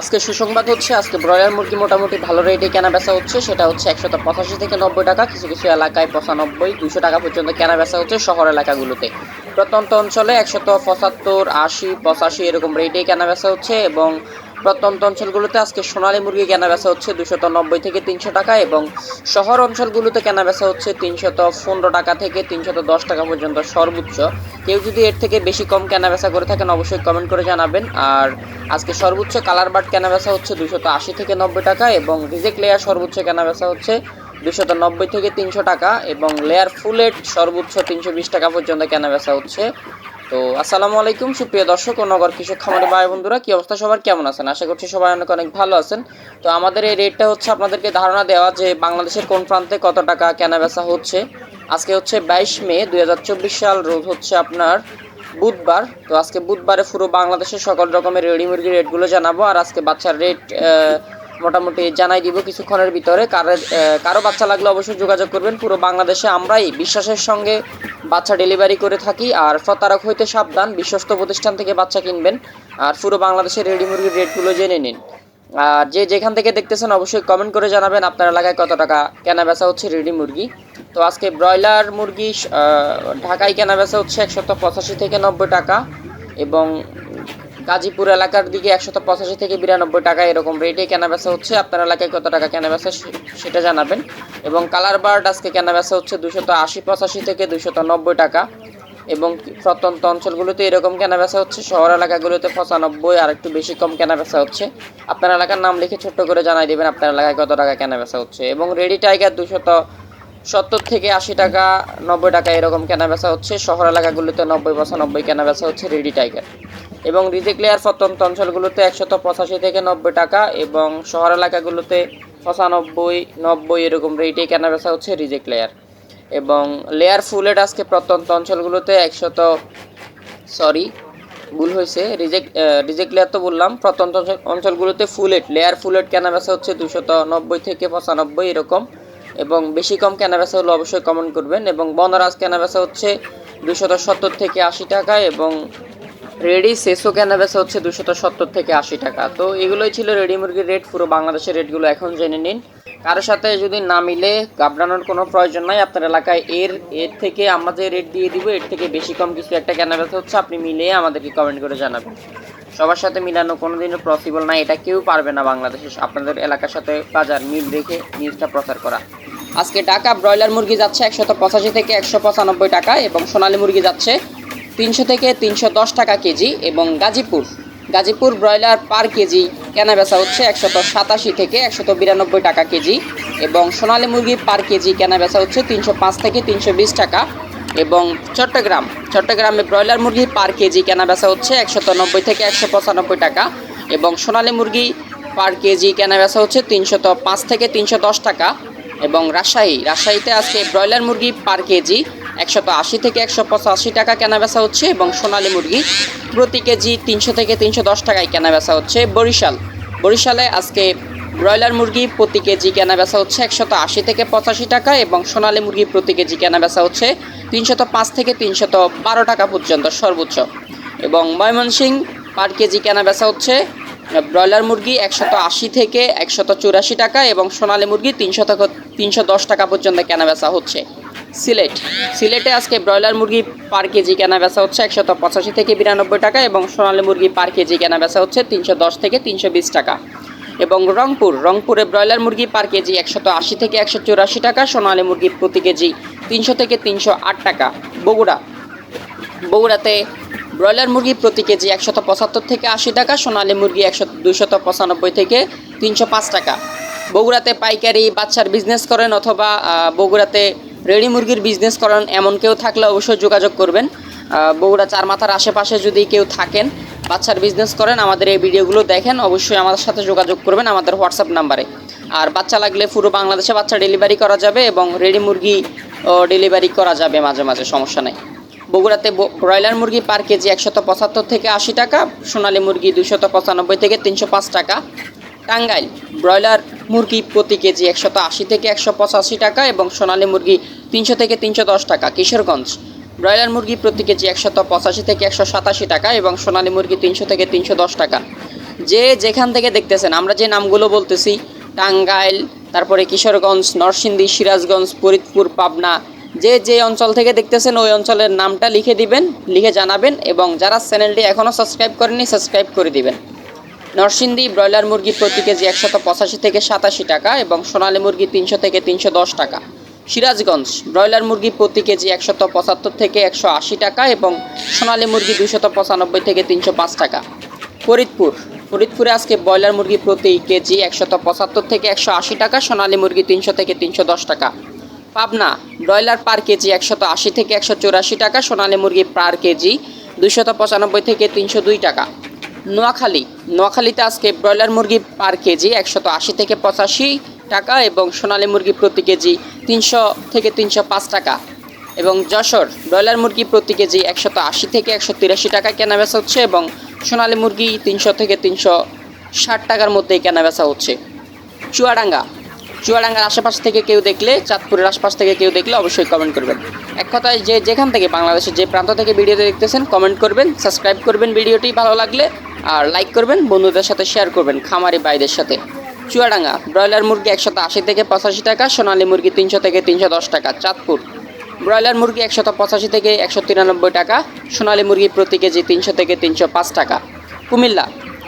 আজকে সুসংবাদ হচ্ছে, আজকে ব্রয়লার মুরগি মোটামুটি ভালো রেটে কেনা বেচা হচ্ছে। সেটা হচ্ছে একশত পঁচাশি থেকে নব্বই টাকা, কিছু কিছু এলাকায় পঁচানব্বই দুশো টাকা পর্যন্ত কেনা বেচা হচ্ছে শহর এলাকাগুলোতে। প্রত্যন্ত অঞ্চলে একশত পঁচাত্তর, আশি, পঁচাশি এরকম রেটে কেনা বেচা হচ্ছে এবং প্রত্যন্ত অঞ্চলগুলোতে আজকে সোনালী মুরগি কেনা বেচা হচ্ছে দুশত নব্বই থেকে তিনশো টাকা এবং শহর অঞ্চলগুলোতে কেনা বেচা হচ্ছে তিনশত পনেরো টাকা থেকে তিনশত দশ টাকা পর্যন্ত সর্বোচ্চ। কেউ যদি এর থেকে বেশি কম কেনা বেচা করে থাকেন অবশ্যই কমেন্ট করে জানাবেন। আর আজকে সর্বোচ্চ কালার বার্ড কেনা বেচা হচ্ছে দুশত আশি থেকে নব্বই টাকা এবং রিজেক্ট লেয়ার সর্বোচ্চ কেনা বেচা হচ্ছে দুশত নব্বই থেকে তিনশো টাকা এবং লেয়ার ফুলেট সর্বোচ্চ তিনশো বিশ টাকা পর্যন্ত কেনা বেচা হচ্ছে। তো আসসালামু আলাইকুম, সুপ্রিয় দর্শক ও নগর কৃষক খামারি ভাই বন্ধুরা, কি অবস্থা সবার? কেমন আছেন? আশা করছি সবাই অনেক অনেক ভালো আছেন। তো আমাদের এই রেটটা হচ্ছে আপনাদেরকে ধারণা দেওয়া যে বাংলাদেশের কোন প্রান্তে কত টাকা কেনা বেচা হচ্ছে। আজকে হচ্ছে বাইশ মে দু হাজার চব্বিশ সাল, রোজ হচ্ছে আপনার বুধবার। তো আজকে বুধবারে পুরো বাংলাদেশের সকল রকমের রেডি মুরগির রেটগুলো জানাব। আর আজকে বাচ্চার রেট মোটামুটি জানাই দিব কিছুক্ষণের ভিতরে। কারও কারও বাচ্চা লাগলে অবশ্যই যোগাযোগ করবেন। পুরো বাংলাদেশে আমরাই বিশ্বাসের সঙ্গে বাচ্চা ডেলিভারি করে থাকি আর প্রতারক হইতে সাবধান, বিশ্বস্ত প্রতিষ্ঠান থেকে বাচ্চা কিনবেন আর পুরো বাংলাদেশের রেডি মুরগির রেটগুলো জেনে নিন। আর যে যেখান থেকে দেখতেছেন অবশ্যই কমেন্ট করে জানাবেন আপনার এলাকায় কত টাকা কেনা বেচা হচ্ছে রেডি মুরগি। তো আজকে ব্রয়লার মুরগি ঢাকায় কেনা বেচা হচ্ছে একশত পঁচাশি থেকে নব্বই টাকা এবং গাজীপুর এলাকার দিকে একশত পঁচাশি থেকে বিরানব্বই টাকা এরকম রেটে কেনা বেচা হচ্ছে। আপনার এলাকায় কত টাকা কেনা বেচা সে- সেটা জানাবেন। এবং কালার বার্ড আজকে কেনা বেচা হচ্ছে দুশত আশি পঁচাশি থেকে দুশত নব্বই টাকা। এবং প্রত্যন্ত অঞ্চলগুলোতে এরকম কেনা বেচা হচ্ছে। শহর এলাকাগুলোতে পঁচানব্বই আর একটু বেশি কম কেনা বেচা হচ্ছে। আপনার এলাকার নাম লিখে ছোট্ট করে জানাই দেবেন আপনার এলাকায় কত টাকা কেনা বেচা হচ্ছে। এবং রেডি টাইগার দুশত সত্তর থেকে আশি টাকা, নব্বই টাকা এরকম কেনা বেচা হচ্ছে। শহর এলাকাগুলোতে নব্বই পঁচানব্বই কেনা বেচা হচ্ছে রেডি টাইগার। এবং রিজেক্ট লেয়ার প্রত্যন্ত অঞ্চলগুলোতে একশত পঁচাশি থেকে নব্বই টাকা এবং শহর এলাকাগুলোতে পঁচানব্বই, নব্বই এরকম রেটে কেনা বেচা হচ্ছে রিজেক্ট লেয়ার এবং লেয়ার ফুলেট আজকে প্রত্যন্ত অঞ্চলগুলোতে একশত সরি ভুল হয়েছে রিজেক্ট রিজেক্ট লেয়ার তো বললাম, প্রত্যন্ত অঞ্চলগুলোতে ফুলেট লেয়ার ফুলেট কেনা বেচা হচ্ছে দুশত নব্বই থেকে পঁচানব্বই এরকম। এবং বেশি কম কেনা বেচা হলে অবশ্যই কমেন্ট করবেন এবং বনরাজ কেনা বেচা হচ্ছে দুশত সত্তর থেকে আশি টাকা এবং রেডি সেসো কেনা বেচা হচ্ছে দুশত সত্তর থেকে আশি টাকা। তো এগুলোই ছিল রেডি মুরগির রেট, পুরো বাংলাদেশের রেটগুলো এখন জেনে নিন। কারোর সাথে যদি না মিলে, ঘাবড়ানোর কোনো প্রয়োজন নাই। আপনার এলাকায় এর এর থেকে আমরা যে রেট দিয়ে দিব, এর থেকে বেশি কম কিছু একটা কেনা বেচা হচ্ছে, আপনি মিলিয়ে আমাদেরকে কমেন্ট করে জানাবেন। সবার সাথে মিলানো কোনো দিনও পসিবল না, এটা কেউ পারবে না বাংলাদেশে আপনাদের এলাকার সাথে বাজার মিল রেখে নিউজটা প্রচার করা। আজকে ঢাকা ব্রয়লার মুরগি যাচ্ছে একশত পঁচাশি থেকে একশো পঁচানব্বই টাকা এবং সোনালী মুরগি যাচ্ছে তিনশো থেকে তিনশো দশ টাকা কেজি এবং Gazipur. Gazipur broiler per KG কেনা বেচা হচ্ছে একশত সাতাশি থেকে একশত বিরানব্বই টাকা কেজি এবং সোনালী মুরগি পার কেজি কেনা বেচা হচ্ছে তিনশো পাঁচ থেকে তিনশো বিশ টাকা এবং চট্টগ্রাম। চট্টগ্রামে ব্রয়লার মুরগি পার কেজি কেনা বেচা হচ্ছে একশত নব্বই থেকে একশো পঁচানব্বই টাকা এবং সোনালী মুরগি পার কেজি কেনা বেচা হচ্ছে তিনশত পাঁচ থেকে তিনশো দশ টাকা এবং রাজশাহী। রাজশাহীতে আজকে ব্রয়লার মুরগি পার কেজি একশত আশি থেকে একশো পঁচাশি টাকা কেনা বেচা হচ্ছে এবং সোনালী মুরগি প্রতি কেজি তিনশো থেকে তিনশো দশ টাকায় কেনা বেচা হচ্ছে। বরিশাল, বরিশালে আজকে ব্রয়লার মুরগি প্রতি কেজি কেনা বেচা হচ্ছে একশত আশি থেকে পঁচাশি টাকা এবং সোনালী মুরগি প্রতি কেজি কেনা বেচা হচ্ছে তিনশত পাঁচ থেকে তিনশত বারো টাকা পর্যন্ত সর্বোচ্চ। এবং ময়মনসিং পার কেজি কেনা বেচা হচ্ছে ব্রয়লার মুরগি একশত আশি থেকে একশত চুরাশি টাকা এবং সোনালী মুরগি তিনশো থেকে তিনশো দশ টাকা পর্যন্ত কেনা বেচা হচ্ছে। সিলেট। সিলেটে আজকে ব্রয়লার মুরগি পার কেজি কেনা বেচা হচ্ছে একশত পঁচাশি থেকে বিরানব্বই টাকা এবং সোনালী মুরগি পার কেজি কেনা বেচা হচ্ছে তিনশো দশ থেকে তিনশো বিশ টাকা। এবং রংপুর, রংপুরে ব্রয়লার মুরগি পার কেজি একশত আশি থেকে একশো চুরাশি টাকা, সোনালী মুরগি প্রতি কেজি তিনশো থেকে তিনশো আট টাকা। বগুড়া, বগুড়াতে ব্রয়লার মুরগি প্রতি কেজি একশত পঁচাত্তর থেকে আশি টাকা, সোনালী মুরগি একশো দুইশত পঁচানব্বই থেকে তিনশো পাঁচ টাকা। বগুড়াতে পাইকারি বাচ্চার বিজনেস করেন অথবা বগুড়াতে রেডি মুরগির বিজনেস করেন এমন কেউ থাকলে অবশ্যই যোগাযোগ করবেন। বগুড়া চার মাথার আশেপাশে যদি কেউ থাকেন, বাচ্চার বিজনেস করেন, আমাদের এই ভিডিওগুলো দেখেন, অবশ্যই আমাদের সাথে যোগাযোগ করবেন আমাদের হোয়াটসঅ্যাপ নাম্বারে আর বাচ্চা লাগলে পুরো বাংলাদেশে বাচ্চা ডেলিভারি করা যাবে এবং রেডি মুরগি ডেলিভারি করা যাবে মাঝে মাঝে, সমস্যা নেই। বগুড়াতে ব্রয়লার মুরগি পার কেজি একশত পঁচাত্তর থেকে আশি টাকা, সোনালী মুরগি দুশত পঁচানব্বই থেকে তিনশো পাঁচ টাকা। টাঙ্গাইল, ব্রয়লার মুরগি প্রতি কেজি একশত আশি থেকে একশো পঁচাশি টাকা এবং সোনালী মুরগি তিনশো থেকে তিনশো দশ টাকা, কিশোরগঞ্জ। ব্রয়লার মুরগি প্রতি কেজি একশত পঁচাশি থেকে একশো সাতাশি টাকা এবং সোনালী মুরগি তিনশো থেকে তিনশো দশ টাকা। যে যেখান থেকে দেখতেছেন, আমরা যে নামগুলো বলতেছি, টাঙ্গাইল, তারপরে কিশোরগঞ্জ, নরসিংদী, সিরাজগঞ্জ, ফরিদপুর, পাবনা, যে যে অঞ্চল থেকে দেখতেছেন, ওই অঞ্চলের নামটা লিখে দিবেন, লিখে জানাবেন এবং যারা চ্যানেলটি এখনও সাবস্ক্রাইব করেনি সাবস্ক্রাইব করে দিবেন। নরসিংদী ব্রয়লার মুরগি প্রতি কেজি একশত পঁচাশি থেকে সাতাশি টাকা এবং সোনালী মুরগি তিনশো থেকে তিনশো দশ টাকা। সিরাজগঞ্জ, ব্রয়লার মুরগি প্রতি কেজি একশত পঁচাত্তর থেকে একশো আশি টাকা এবং সোনালী মুরগি দুশত পঁচানব্বই থেকে তিনশো পাঁচ টাকা। ফরিদপুর, ফরিদপুরে আজকে ব্রয়লার মুরগি প্রতি কেজি একশত পঁচাত্তর থেকে একশো আশি টাকা, সোনালী মুরগি তিনশো থেকে তিনশো দশ টাকা। পাবনা, ব্রয়লার পার কেজি একশত আশি থেকে একশো চুরাশি টাকা, সোনালী মুরগি পার কেজি দুশত পঁচানব্বই থেকে তিনশো দুই টাকা। নোয়াখালী। নোয়াখালীতে আজকে ব্রয়লার মুরগি পার কেজি একশত আশি থেকে পঁচাশি টাকা এবং সোনালী মুরগি প্রতি কেজি তিনশো থেকে তিনশো পাঁচ টাকা। এবং যশোর ব্রয়লার মুরগি প্রতি কেজি একশত আশি থেকে একশো তিরাশি টাকা কেনাবেচা হচ্ছে এবং সোনালী মুরগি তিনশো থেকে তিনশো ষাট টাকার মধ্যেই কেনাবেচা হচ্ছে। চুয়াডাঙ্গা চুয়াডাঙ্গার আশেপাশ থেকে কেউ দেখলে, চাঁদপুরের আশপাশ থেকে কেউ দেখলে অবশ্যই কমেন্ট করবেন। এক কথায় যে যেখান থেকে বাংলাদেশের যে প্রান্ত থেকে ভিডিওতে দেখতেছেন কমেন্ট করবেন সাবস্ক্রাইব করবেন ভিডিওটি ভালো লাগলে, আর লাইক করবেন, বন্ধুদের সাথে শেয়ার করবেন, খামারি ভাইদের সাথে। চুয়াডাঙ্গা, ব্রয়লার মুরগি একশত আশি থেকে পঁচাশি টাকা, সোনালী মুরগি তিনশো থেকে তিনশো দশ টাকা, চাঁদপুর। ব্রয়লার মুরগি একশত পঁচাশি থেকে একশো তিরানব্বই টাকা, সোনালী মুরগি প্রতি কেজি তিনশো থেকে তিনশো পাঁচ টাকা। কুমিল্লা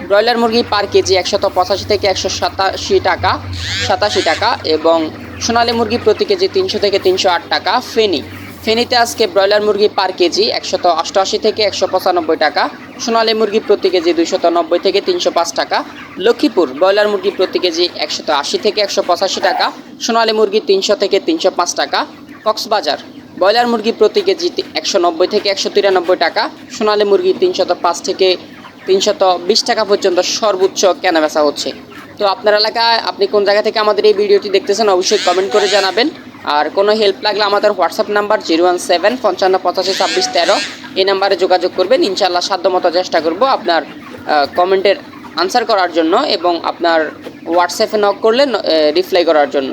ব্রয়লার মুরগি পার কেজি একশত পঁচাশি থেকে একশো সাতাশি টাকা সাতাশি টাকা এবং সোনালী মুরগি প্রতি কেজি তিনশো থেকে তিনশো আট টাকা, ফেনি। ফেনীতে আজকে ব্রয়লার মুরগি পার কেজি একশত অষ্টআশি থেকে একশো পঁচানব্বই টাকা, সোনালী মুরগি প্রতি কেজি দুইশত নব্বই থেকে তিনশো পাঁচ টাকা, লক্ষ্মীপুর ব্রয়লার মুরগি প্রতি কেজি একশত আশি থেকে একশো পঁচাশি টাকা, সোনালী মুরগি তিনশো থেকে তিনশো পাঁচ টাকা, কক্সবাজার ব্রয়লার মুরগি প্রতি কেজি একশো নব্বই থেকে একশো তিরানব্বই টাকা, সোনালী মুরগি তিনশত পাঁচ থেকে তিনশত বিশ টাকা পর্যন্ত সর্বোচ্চ কেনা বেচা হচ্ছে। তো আপনার এলাকায় আপনি কোন জায়গা থেকে আমাদের এই ভিডিওটি দেখতেছেন অবশ্যই কমেন্ট করে জানাবেন। আর কোনো হেল্প লাগলে আমাদের WhatsApp number zero one seven পঞ্চান্ন, পঁচাশি, ছাব্বিশ, তেরো এই নাম্বারে যোগাযোগ করবেন। ইনশাল্লাহ সাধ্যমতো চেষ্টা করব আপনার কমেন্টের আনসার করার জন্য এবং আপনার হোয়াটসঅ্যাপে নক করলে রিপ্লাই করার জন্য।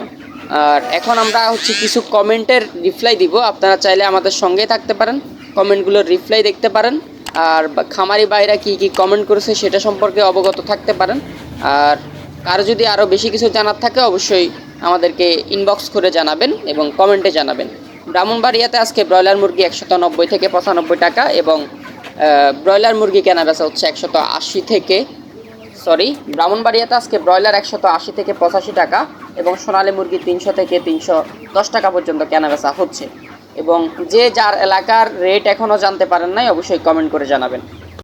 আর এখন আমরা হচ্ছে কিছু কমেন্টের রিপ্লাই দিব। আপনারা চাইলে আমাদের সঙ্গেই থাকতে পারেন। কমেন্টগুলোর রিপ্লাই দেখতে পারেন। আর খামারি ভাইরা কী কী কমেন্ট করেছে সেটা সম্পর্কে অবগত থাকতে পারেন। আর কারও যদি আরও বেশি কিছু জানার থাকে অবশ্যই আমাদেরকে ইনবক্স করে জানাবেন এবং কমেন্টে জানাবেন। ব্রাহ্মণবাড়িয়াতে আজকে ব্রয়লার মুরগি একশত নব্বই থেকে পঁচানব্বই টাকা এবং ব্রয়লার মুরগি কেনা বেচা হচ্ছে একশত আশি থেকে সরি ব্রাহ্মণবাড়িয়াতে আজকে ব্রয়লার একশত আশি থেকে পঁচাশি টাকা এবং সোনালী মুরগি তিনশো থেকে তিনশো দশ টাকা পর্যন্ত কেনা বেচা হচ্ছে। এবং যে যার এলাকার রেট এখনও জানতে পারেন নাই অবশ্যই কমেন্ট করে জানাবেন।